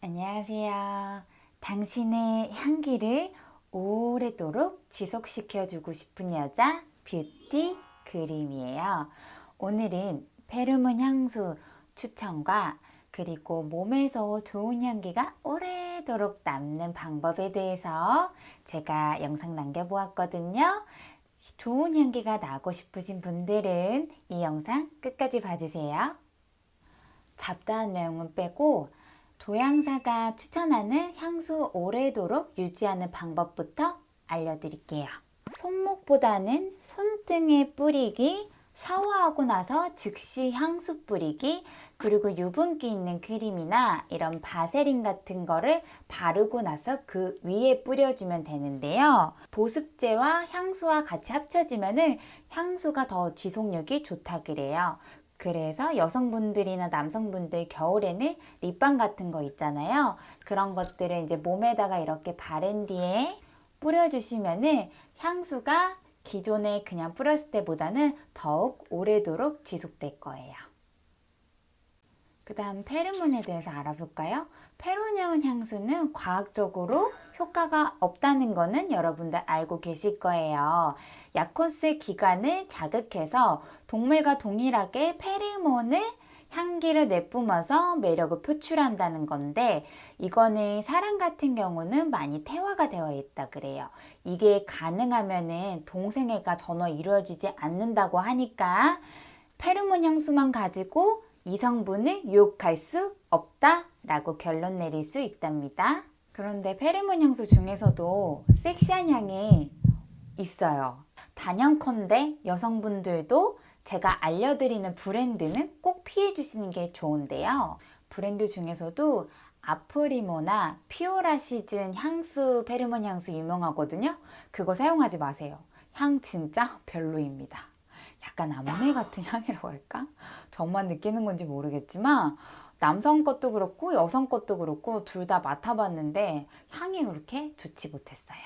안녕하세요. 당신의 향기를 오래도록 지속시켜주고 싶은 여자 뷰티 그림이에요. 오늘은 페르몬 향수 추천과 그리고 몸에서 좋은 향기가 오래도록 남는 방법에 대해서 제가 영상 남겨보았거든요. 좋은 향기가 나고 싶으신 분들은 이 영상 끝까지 봐주세요. 잡다한 내용은 빼고 조향사가 추천하는 향수 오래도록 유지하는 방법부터 알려드릴게요. 손목보다는 손등에 뿌리기, 샤워하고 나서 즉시 향수 뿌리기, 그리고 유분기 있는 크림이나 이런 바세린 같은 거를 바르고 나서 그 위에 뿌려주면 되는데요. 보습제와 향수와 같이 합쳐지면은 향수가 더 지속력이 좋다 그래요. 그래서 여성분들이나 남성분들 겨울에는 립밤 같은 거 있잖아요. 그런 것들을 이제 몸에다가 이렇게 바른 뒤에 뿌려주시면은 향수가 기존에 그냥 뿌렸을 때보다는 더욱 오래도록 지속될 거예요. 그 다음 페르몬에 대해서 알아볼까요? 페로니온 향수는 과학적으로 효과가 없다는 거는 여러분들 알고 계실 거예요. 약혼스 기관을 자극해서 동물과 동일하게 페르몬을 향기를 내뿜어서 매력을 표출한다는 건데 이거는 사람 같은 경우는 많이 태화가 되어 있다 그래요. 이게 가능하면은 동생애가 전혀 이루어지지 않는다고 하니까 페르몬 향수만 가지고 이성분을 유혹할 수 없다라고 결론 내릴 수 있답니다. 그런데 페르몬 향수 중에서도 섹시한 향이 있어요. 단연컨대 여성분들도 제가 알려드리는 브랜드는 꼭 피해 주시는 게 좋은데요. 브랜드 중에서도 아프리모나 피오라 시즌 향수 페르몬 향수 유명하거든요. 그거 사용하지 마세요. 향 진짜 별로입니다. 약간 암내 같은 향이라고 할까? 저만 느끼는 건지 모르겠지만 남성 것도 그렇고 여성 것도 그렇고 둘 다 맡아봤는데 향이 그렇게 좋지 못했어요.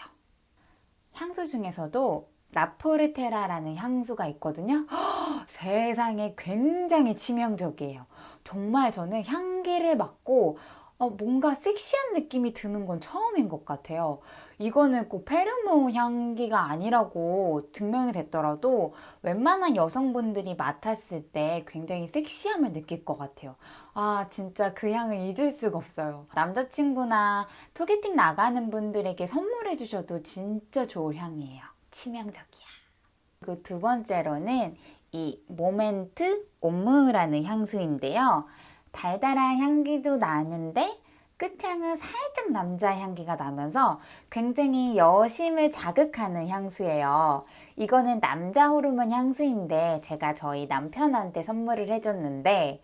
향수 중에서도 라포르테라라는 향수가 있거든요. 허, 세상에 굉장히 치명적이에요. 정말 저는 향기를 맡고 어, 뭔가 섹시한 느낌이 드는 건 처음인 것 같아요. 이거는 꼭 페르몬 향기가 아니라고 증명이 됐더라도 웬만한 여성분들이 맡았을 때 굉장히 섹시함을 느낄 것 같아요. 아, 진짜 그 향을 잊을 수가 없어요. 남자친구나 소개팅 나가는 분들에게 선물해 주셔도 진짜 좋을 향이에요. 치명적이야. 그리고 두 번째로는 이 모멘트 옴무라는 향수인데요. 달달한 향기도 나는데 끝향은 살짝 남자 향기가 나면서 굉장히 여심을 자극하는 향수예요. 이거는 남자 호르몬 향수인데 제가 저희 남편한테 선물을 해줬는데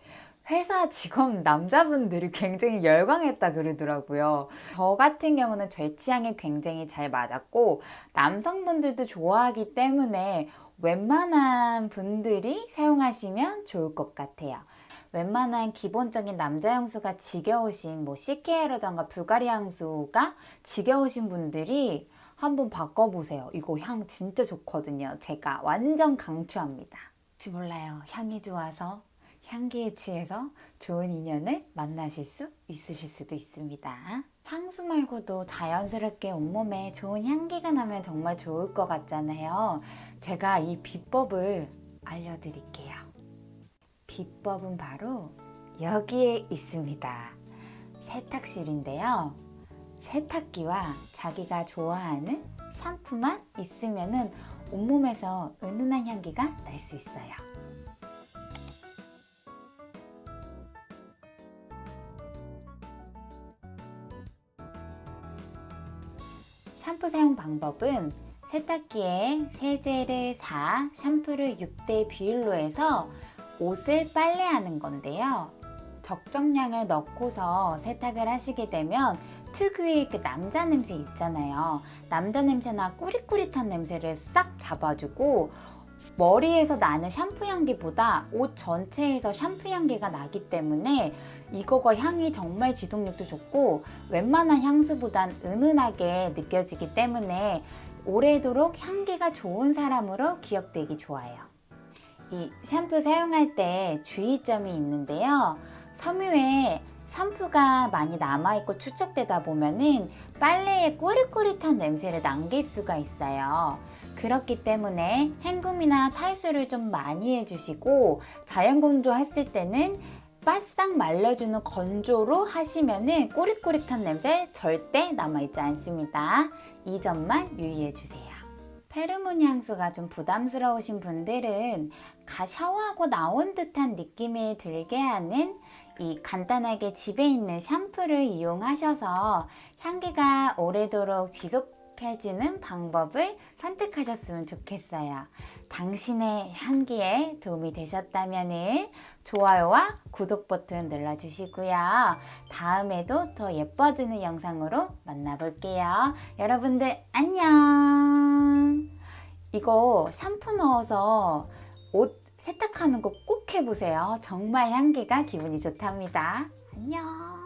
회사 직원 남자분들이 굉장히 열광했다 그러더라고요. 저 같은 경우는 제 취향에 굉장히 잘 맞았고 남성분들도 좋아하기 때문에 웬만한 분들이 사용하시면 좋을 것 같아요. 웬만한 기본적인 남자 향수가 지겨우신 뭐 CK라던가 불가리 향수가 지겨우신 분들이 한번 바꿔보세요. 이거 향 진짜 좋거든요. 제가 완전 강추합니다. 혹시 몰라요. 향이 좋아서 향기에 취해서 좋은 인연을 만나실 수 있으실 수도 있습니다. 향수 말고도 자연스럽게 온몸에 좋은 향기가 나면 정말 좋을 것 같잖아요. 제가 이 비법을 알려드릴게요. 비법은 바로 여기에 있습니다. 세탁실인데요. 세탁기와 자기가 좋아하는 샴푸만 있으면은 온몸에서 은은한 향기가 날 수 있어요. 샴푸 사용 방법은 세탁기에 세제를 4, 샴푸를 6대 비율로 해서 옷을 빨래하는 건데요. 적정량을 넣고서 세탁을 하시게 되면 특유의 그 남자 냄새 있잖아요. 남자 냄새나 꾸릿꾸릿한 냄새를 싹 잡아주고 머리에서 나는 샴푸 향기보다 옷 전체에서 샴푸 향기가 나기 때문에 이거가 향이 정말 지속력도 좋고 웬만한 향수보단 은은하게 느껴지기 때문에 오래도록 향기가 좋은 사람으로 기억되기 좋아요. 이 샴푸 사용할 때 주의점이 있는데요. 섬유에 샴푸가 많이 남아있고 축적되다 보면은 빨래에 꾸릿꾸릿한 냄새를 남길 수가 있어요. 그렇기 때문에 헹굼이나 탈수를 좀 많이 해주시고 자연 건조 했을 때는 바싹 말려주는 건조로 하시면은 꼬릿꼬릿한 냄새 절대 남아있지 않습니다. 이 점만 유의해주세요. 페르몬 향수가 좀 부담스러우신 분들은 가 샤워하고 나온 듯한 느낌이 들게 하는 이 간단하게 집에 있는 샴푸를 이용하셔서 향기가 오래도록 지속해지는 방법을 선택하셨으면 좋겠어요. 당신의 향기에 도움이 되셨다면 좋아요와 구독 버튼 눌러주시고요. 다음에도 더 예뻐지는 영상으로 만나볼게요. 여러분들 안녕! 이거 샴푸 넣어서 옷 세탁하는 거 꼭 해보세요. 정말 향기가 기분이 좋답니다. 안녕!